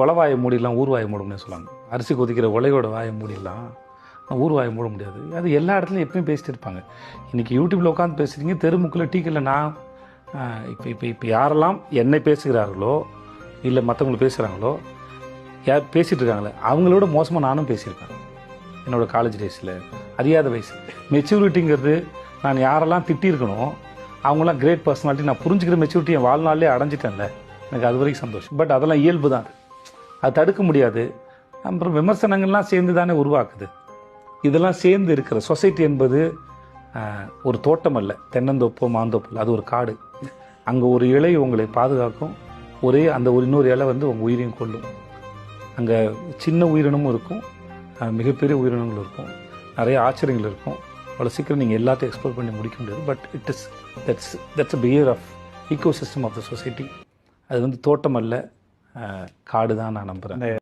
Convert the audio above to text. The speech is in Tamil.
உளவாயை மூடிடலாம் ஊர்வாயை மூட முடியும் சொல்லுவாங்க அரிசி கொதிக்கிற உலையோட வாயை மூடிடலாம். ஊர்வாயை மூட முடியாது. அது எல்லா இடத்துலையும் எப்பயும் பேசிட்டு இருப்பாங்க. இன்றைக்கி யூடியூப்பில் உட்காந்து பேசுகிறீங்க தெருமுக்கில் டீக்கில் நான் இப்போ இப்போ இப்போ யாரெல்லாம் என்னை பேசுகிறார்களோ இல்லை மற்றவங்களை பேசுகிறாங்களோ யார் பேசிகிட்டு இருக்காங்களே அவங்களோட மோசமாக நானும் பேசியிருக்கேன். என்னோட காலேஜ் டேஸில் அறியாத வயசு. மெச்சூரிட்டிங்கிறது நான் யாரெல்லாம் திட்டியிருக்கணும் அவங்களாம் கிரேட் பர்சனாலிட்டி நான் புரிஞ்சுக்கிற மெச்சூரிட்டி என் வாழ்நாளே அடைஞ்சிட்டேன்ல. எனக்கு அது வரைக்கும் சந்தோஷம். பட் அதெல்லாம் இயல்பு தான் அது தடுக்க முடியாது. அப்புறம் விமர்சனங்கள்லாம் சேர்ந்து தானே உருவாக்குது. இதெல்லாம் சேர்ந்து இருக்கிற சொசைட்டி என்பது ஒரு தோட்டம் அல்ல. தென்னந்தோப்போ மாந்தோப்பு இல்லை அது ஒரு காடு. அங்கே ஒரு இலை உங்களை பாதுகாக்கும். ஒரே அந்த ஒரு இன்னொரு இலை வந்து உங்கள் உயிரையும் கொள்ளும் அங்கே சின்ன உயிரினமும் இருக்கும். மிகப்பெரிய உயிரினங்களும் இருக்கும். நிறைய ஆச்சரியங்கள் இருக்கும். அவ்வளோ சீக்கிரம் நீங்கள் எல்லாத்தையும் எக்ஸ்ப்ளோர் பண்ணி முடிக்க முடியாது. But it is that's that's a behaviour of ecosystem of the society அது வந்து தோட்டம் அல்ல. காடு தான் நான் நம்புகிறேன்